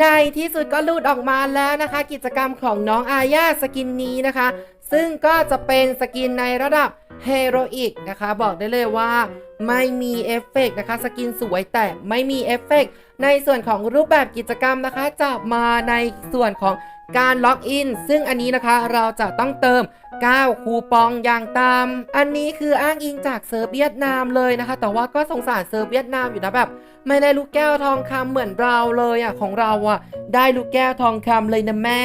ในที่สุดก็ลูดออกมาแล้วนะคะ กิจกรรมของน้องอาญาสกินนี้นะคะ ซึ่งก็จะเป็นสกินในระดับเฮโรอีกนะคะ บอกได้เลยว่าไม่มีเอฟเฟกต์นะคะ สกินสวยแต่ไม่มีเอฟเฟกต์ในส่วนของรูปแบบกิจกรรมนะคะจะมาในส่วนของ การล็อกอิน ซึ่งอันนี้นะคะเราจะต้องเติม 9 คูปองอย่างตาม อันนี้คืออ้างอิงจากเซิร์ฟเวียดนามเลยนะคะ แต่ว่าก็สงสารเซิร์ฟเวียดนามอยู่นะแบบ ไม่ได้ลูกแก้วทองคำเหมือนเราเลยอะของเราอะ ได้ลูกแก้วทองคำเลยนะแม่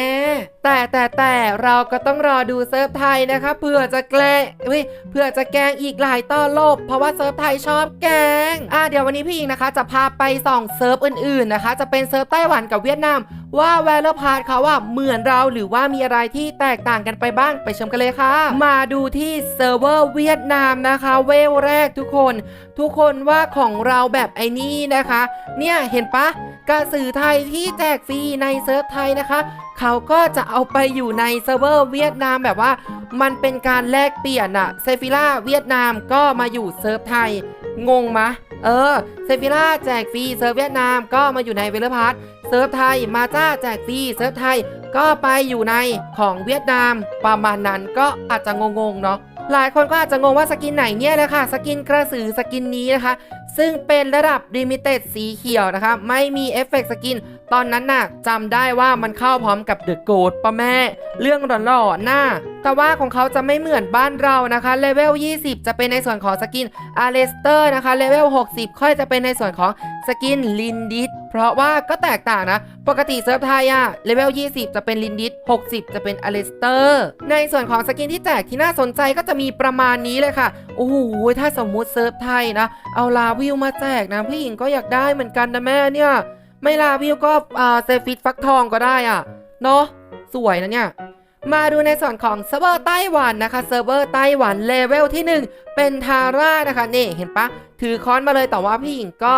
แต่แต่แต่เราก็ต้องรอดูเซิร์ฟไทยนะคะเผื่อจะแกล้งเฮ้ยเผื่อจะแกล้งอีกหลายต่อโลบเพราะว่าเซิร์ฟไทยชอบแกล้งอะเดี๋ยววันนี้พี่หญิงนะคะ จะพาไปส่องเซิร์ฟอื่นๆนะคะ จะเป็นเซิร์ฟไต้หวันกับเวียดนาม ว่าแวลพาร์ทเขาว่าเหมือนเราหรือว่ามีอะไรที่แตกต่างกันไปบ้างไปชมกันเลยค่ะ มาดูที่เซิร์ฟเวอร์เวียดนามนะคะ เวลแรกทุกคน ทุกคนว่าของเราแบบไอ้นี่นะคะ เนี่ยเห็นปะกระสือไทยที่แจกฟรีในเซิร์ฟไทยนะคะ เขาก็จะเอาไปอยู่ในเซิร์ฟเวอร์เวียดนามแบบว่า มันเป็นการแลกเปลี่ยนอะเซฟิล่าเวียดนามก็มาอยู่เซิร์ฟไทยงงมะ เออ เซฟิล่าแจกฟรีเซิร์ฟเวียดนามก็มาอยู่ในเวลพาร์ท เซิร์ฟไทยมาจ้าแจกฟรีเซิร์ฟไทยก็ไปอยู่ในของเวียดนามประมาณนั้นก็อาจจะงงๆเนาะหลายคนก็อาจจะงงว่าสกินไหนเนี่ยเลยค่ะสกินกระสือสกินนี้นะคะ ซึ่งเป็นระดับ Limited สีเขียวนะคะ ไม่มีเอฟเฟกต์สกิน ตอนนั้นน่ะจำได้ว่ามันเข้าพร้อมกับเดอะโกดปะแม่ เรื่องหล่อๆหน้า แต่ว่าของเขาจะไม่เหมือนบ้านเรานะคะเลเวล 20 จะเป็นในส่วนของสกินอาร์เลสเตอร์นะคะเลเวล 60 ค่อยจะเป็นในส่วนของ สกินลินดิสเพราะว่าก็แตกต่างนะ ปกติเซิร์ฟไทยอะเลเวล 20 จะเป็นลินดิส60 จะเป็นอเลสเตอร์ ในส่วนของสกินที่แจกที่น่าสนใจก็จะมีประมาณนี้เลยค่ะ โอ้โห ถ้าสมมุติเซิร์ฟไทยนะ เอาลาวิวมาแจกนะพี่หญิงก็อยากได้เหมือนกันนะแม่เนี่ย ไม่ลาวิวก็อ่าเซฟิตฟักทองก็ได้อะ เนาะสวยนะเนี่ยมาดูในส่วนของเซิร์ฟเวอร์ไต้หวันนะคะ เซิร์ฟเวอร์ไต้หวันเลเวลที่ 1 เป็นทาร่านะคะ นี่เห็นปะถือค้อนมาเลยแต่ว่าพี่หญิงก็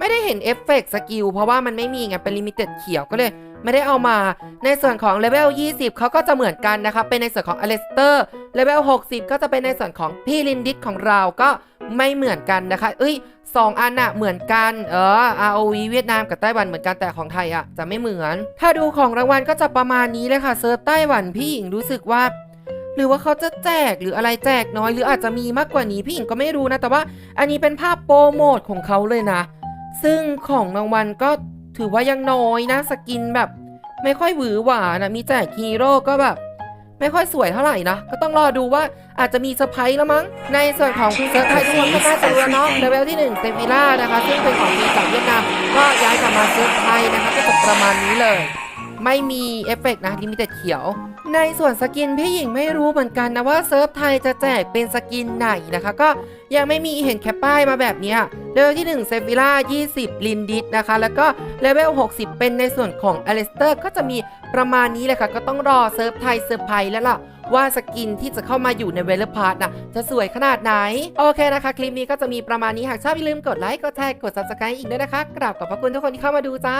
ไม่ได้เห็นเอฟเฟกต์สกิลเพราะว่ามันไม่มีไงเป็นลิมิเต็ดเขียวก็เลย ไม่ได้เอามาในส่วนของเลเวล 20 เขาก็จะเหมือนกันนะคะเป็นในส่วนของอเลสเตอร์เลเวล 60 ก็จะเป็นในส่วนของพี่ลินดิสของเราก็ไม่เหมือนกันนะคะ เอ้ยสองอันอะเหมือนกัน เออ ROV เวียดนามกับไต้หวันเหมือนกันแต่ของไทยอะจะไม่เหมือน ถ้าดูของรางวัลก็จะประมาณนี้เลยค่ะเซิร์ฟไต้หวันพี่หญิงรู้สึกว่าหรือว่าเขาจะแจกหรืออะไรแจกน้อยหรืออาจจะมีมากกว่านี้พี่หญิงก็ไม่รู้นะ แต่ว่าอันนี้เป็นภาพโปรโมทของเขาเลยนะ ซึ่งของรางวัลก็ถือว่ายังน้อยนะสกินแบบ ไม่ค่อยหวือหวานะมีแจกฮีโร่ก็แบบ ไม่ค่อยสวยเท่าไหร่นะ ก็ต้องรอดูว่าอาจจะมีเซอร์ไพรส์แล้วมั้ง ในส่วนของคุณเซิร์ฟไทยทุกคนก็น่าจะรู้เนาะเลเวลที่1เซฟิล่านะคะ ซึ่งเป็นของทีมจากเวียดนามก็ย้ายกลับมาเซิร์ฟไทยนะคะก็จะประมาณนี้เลย ไม่มีเอฟเฟกต์นะลิมิเต็ดเขียว ในส่วนสกินพี่หญิงไม่รู้เหมือนกันนะว่าเซิร์ฟไทยจะแจกเป็นสกินไหนนะคะ ก็ยังไม่มีเห็นแคปป้ายมาแบบนี้เลเวลที่1เซฟิล่า20 ลินดิสนะคะ แล้วก็เลเวล60 เป็นในส่วนของอเลสเตอร์ก็จะมีประมาณนี้เลยค่ะ ก็ต้องรอเซิร์ฟไทยเซอร์ไพรส์แล้วล่ะว่าสกินที่จะเข้ามาอยู่ในเวลพาร์ทนะจะสวยขนาดไหน โอเคนะคะ คลิปนี้ก็จะมีประมาณนี้หากชอบอย่าลืมกดไลค์กดแชร์กด subscribe อีกด้วยนะคะกราบขอบพระคุณทุกคนที่เข้ามาดูจ้า